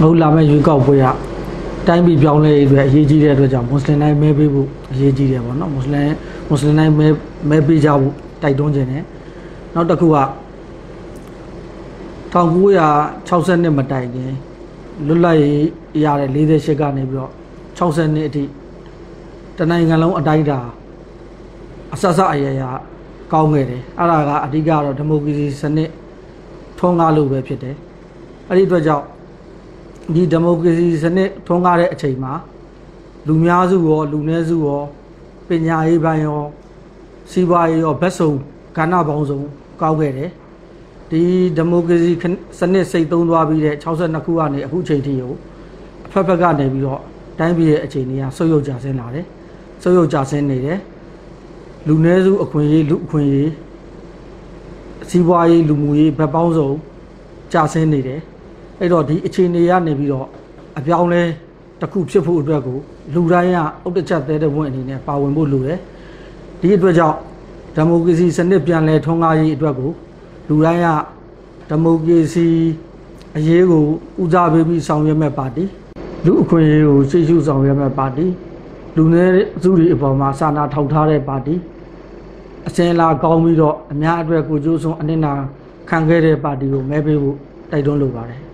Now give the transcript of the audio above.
ဟုတ်လာမဲ့ရွေးကောက်ပွဲကတိုင်းပြည်ပြောင်းလဲရေးအတွက်အရေးကြီးတဲ့အတွက်ကြောင့်မွတ်စလင်တိုင်းမဲပေးဖို့အရေးကြီးတယ်ပေါ့နော်မွတ်စလင်မွတ်စလင်တိုင်းမဲမဲပေးကြဖို့တိုက်တွန်းခြင်းနဲ့နောက်တစ်ခုက1960နှစ်မတိုင်ခင်လွတ်လပ်ရေးရတဲ့48ကနေပြီးတော့60နှစ်အထိတနိုင်ငံလုံးအတိုင်းအတာအဆအဆအရရကောင်းခဲ့တယ်အဲ့ဒါကအဓိကတော့ဒီမိုကရေစီစနစ်ထွန်းကားလို့ပဲဖြစ်တယ်အဲ့ဒီအတွက်ကြောင့် ဒီဒီမိုကရေစီစနစ်ထွန်းကားတဲ့အချိန်မှာလူများစုရောလူနည်းစုရောပညာရေးပိုင်းရောစီးပွားရေးရောဘက်စုံကဏ္ဍပေါင်းစုံကောင်းခဲ့တယ်ဒီဒီမိုကရေစီစနစ်စိတ်သုံးသွားပြီးတဲ့62ခုကနေအခုချိန်ထိကိုအဖက်ဖက်ကနေပြီးတော့တိုင်းပြည်ရဲ့အခြေအနေကဆုတ်ယုတ်ကြဆင်းလာတယ်ဆုတ်ယုတ်ကြဆင်းနေတယ်လူနည်းစုအခွင့်အရေးလူအခွင့်အရေးစီးပွားရေးလူမှုရေးဘက်ပေါင်းစုံကြဆင်းနေတယ် အဲ့တော့ဒီအခြေအနေရနေပြီးတော့အပြောင်းလဲတစ်ခုဖြစ်ဖို့အတွက်ကိုလူတိုင်းကအုတ်တချက်သေးတဲ့ဝန်အနေနဲ့ပါဝင်ဖို့လိုတယ်ဒီအတွက်ကြောင့်ဒီမိုကရေစီစနစ်ပြန်လည်ထွန်းကားရေးအတွက်ကိုလူတိုင်းကဒီမိုကရေစီအရေးကိုဦးစားပေးပြီးဆောင်ရွက်မဲ့ပါတီလူအခွင့်အရေးကိုရှေ့ရှုဆောင်ရွက်မဲ့ပါတီလူနည်းစုတွေအပေါ်မှာစာနာထောက်ထားတဲ့ပါတီအစင်လာကောင်းပြီးတော့အများအတွက်ကိုကြိုးစွန်းအနစ်နာခံခဲ့တဲ့ပါတီကိုမဲပေးဖို့တိုက်တွန်းလိုပါတယ်